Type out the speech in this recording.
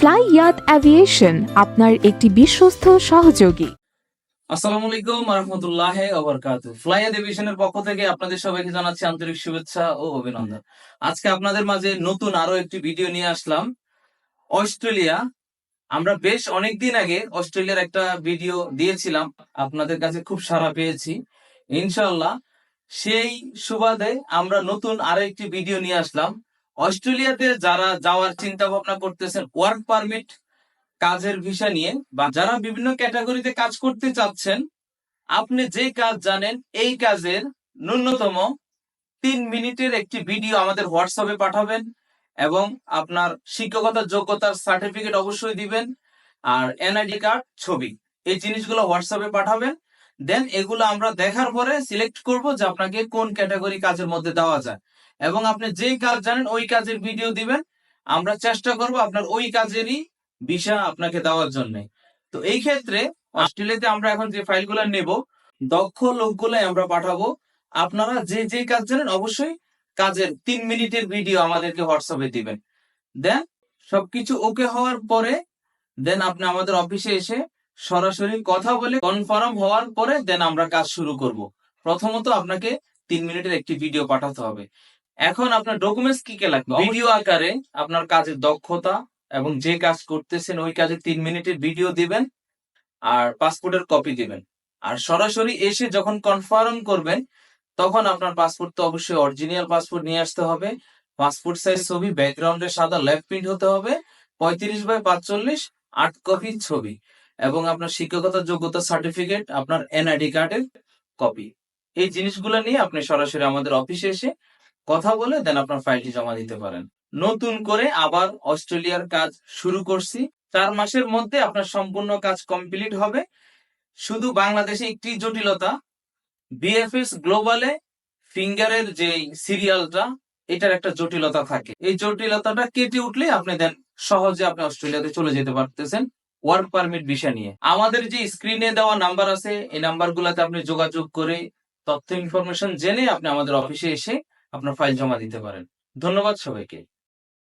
Fly ইয়াত aviation আপনার একটি বিশ্বস্ত সহযোগী। আসসালামু আলাইকুম রহমতুল্লাহ ওবরকাত ফ্লাই ডিভিশনের পক্ষ থেকে আপনাদের সবাইকে জানাচ্ছি আন্তরিক শুভেচ্ছা ও অভিনন্দন। আজকে আপনাদের মাঝে নতুন আরও একটি ভিডিও নিয়ে আসলাম। অস্ট্রেলিয়া, আমরা বেশ অনেকদিন আগে অস্ট্রেলিয়ার একটা ভিডিও দিয়েছিলাম। আপনাদের কাছে খুব সাড়া পেয়েছি। ইনশাল্লাহ সেই সুবাদে আমরা নতুন আরও একটি ভিডিও নিয়ে আসলাম। অস্ট্রেলিয়াতে যারা যাওয়ার চিন্তা ভাবনা করতেছেন ওয়ার্ক পারমিট কাজের ভিসা নিয়ে, বা যারা বিভিন্ন ক্যাটাগরিতে কাজ করতে চাচ্ছেন, আপনি যে কাজ জানেন, এই কাজের ন্যূনতম তিন মিনিটের একটি ভিডিও আমাদের হোয়াটসঅ্যাপে পাঠাবেন এবং আপনার শিক্ষকতার যোগ্যতার সার্টিফিকেট অবশ্যই দিবেন আর এনআইডি কার্ড ছবি। এই জিনিসগুলো হোয়াটসঅ্যাপে পাঠাবেন। দেন এগুলো আমরা দেখার পরে সিলেক্ট করব যে আপনাকে কোন ক্যাটাগরি কাজের মধ্যে দেওয়া যায়। এবং আপনি যেই কাজ জানেন ওই কাজের ভিডিও দিবেন। আমরা চেষ্টা করব আপনার ওই কাজেরই ভিসা আপনাকে দেওয়ার জন্য। তো এই ক্ষেত্রে অস্ট্রেলিয়াতে আমরা এখন যে ফাইলগুলো নেব, দক্ষ লোকগুলাই আমরা পাঠাবো। আপনারা যে যে কাজ জানেন অবশ্যই কাজের তিন মিনিটের ভিডিও আমাদেরকে হোয়াটসঅ্যাপে দিবেন। দেন সবকিছু ওকে হওয়ার পরে দেন আপনি আমাদের অফিসে এসে সরাসরি কথা বলে কনফার্ম হওয়ার পরে দেন আমরা কাজ শুরু করব। প্রথমত আপনাকে তিন মিনিটের একটি ভিডিও পাঠাতে হবে। এখন আপনার ডকুমেন্টস কি কে লাগবে? ভিডিও আকারে আপনার কাজের দক্ষতা এবং যে কাজ করতেছেন ওই কাজে তিন মিনিটের ভিডিও দিবেন আর পাসপোর্টের কপি দিবেন। আর সরাসরি এসে যখন কনফার্ম করবেন তখন আপনার পাসপোর্ট তো অবশ্যই অরিজিনাল পাসপোর্ট নিয়ে আসতে হবে। পাসপোর্ট সাইজ ছবি ব্যাকগ্রাউন্ডে সাদা লেফট প্রিন্ট হতে হবে। পঁয়ত্রিশ বাই পাঁচচল্লিশ আট কপি ছবি। এবং আপনার শিক্ষকতার যোগ্যতা সার্টিফিকেট আপনার এনআইডি কার্ডের কপি এই জিনিসগুলো নিয়ে আপনি সরাসরি আমাদের অফিসে এসে কথা বলে দেন আপনার ফাইলটি জমা দিতে পারেন। নতুন করে আবার অস্ট্রেলিয়ার কাজ শুরু করছি। চার মাসের মধ্যে আপনার সম্পূর্ণ কাজ কমপ্লিট হবে। শুধু বাংলাদেশে একটি জটিলতা বিএফএস গ্লোবালে ফিঙ্গারের যে সিরিয়ালটা এটার একটা জটিলতা থাকে। এই জটিলতাটা কেটে উঠলে আপনি দেন সহজে আপনি অস্ট্রেলিয়াতে চলে যেতে পারতেছেন। ওয়ার্ক পারমিট ভিসা নিয়ে। আমাদের যে স্ক্রিনে দেওয়া নাম্বার আছে, এই নাম্বার নাম্বারগুলোতে আপনি যোগাযোগ করে তথ্য ইনফরমেশন জেনে আপনি আমাদের অফিসে এসে আপনার ফাইল জমা দিতে পারেন। ধন্যবাদ সবাইকে।